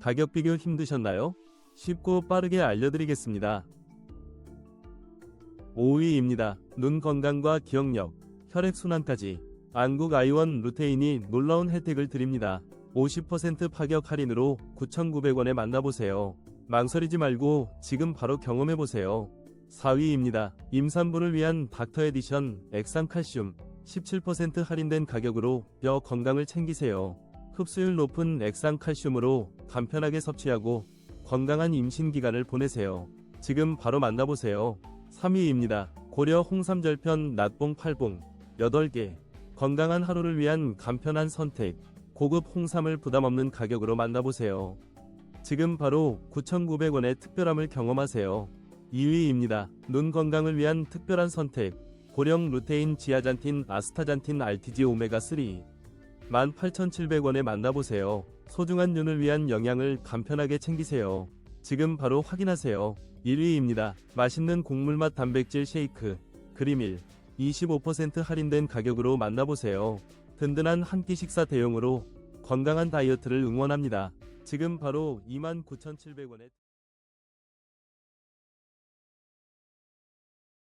가격 비교 힘드셨나요? 쉽고 빠르게 알려드리겠습니다. 5위입니다. 눈 건강과 기억력, 혈액순환까지 안국 아이원 루테인이 놀라운 혜택을 드립니다. 50% 파격 할인으로 9,900원에 만나보세요. 망설이지 말고 지금 바로 경험해보세요. 4위입니다. 임산부를 위한 닥터 에디션 액상 칼슘 17% 할인된 가격으로 뼈 건강을 챙기세요. 흡수율 높은 액상칼슘으로 간편하게 섭취하고 건강한 임신 기간을 보내세요. 지금 바로 만나보세요. 3위입니다. 고려 홍삼절편 nat봉 8봉 8개 건강한 하루를 위한 간편한 선택 고급 홍삼을 부담없는 가격으로 만나보세요. 지금 바로 9,900원의 특별함을 경험하세요. 2위입니다. 눈 건강을 위한 특별한 선택 고령 루테인 지아잔틴 아스타잔틴 RTG 오메가3 18,700원에 만나보세요. 소중한 눈을 위한 영양을 간편하게 챙기세요. 지금 바로 확인하세요. 1위입니다. 맛있는 곡물맛 단백질 쉐이크 그리밀 25% 할인된 가격으로 만나보세요. 든든한 한 끼 식사 대용으로 건강한 다이어트를 응원합니다. 지금 바로 29,700원에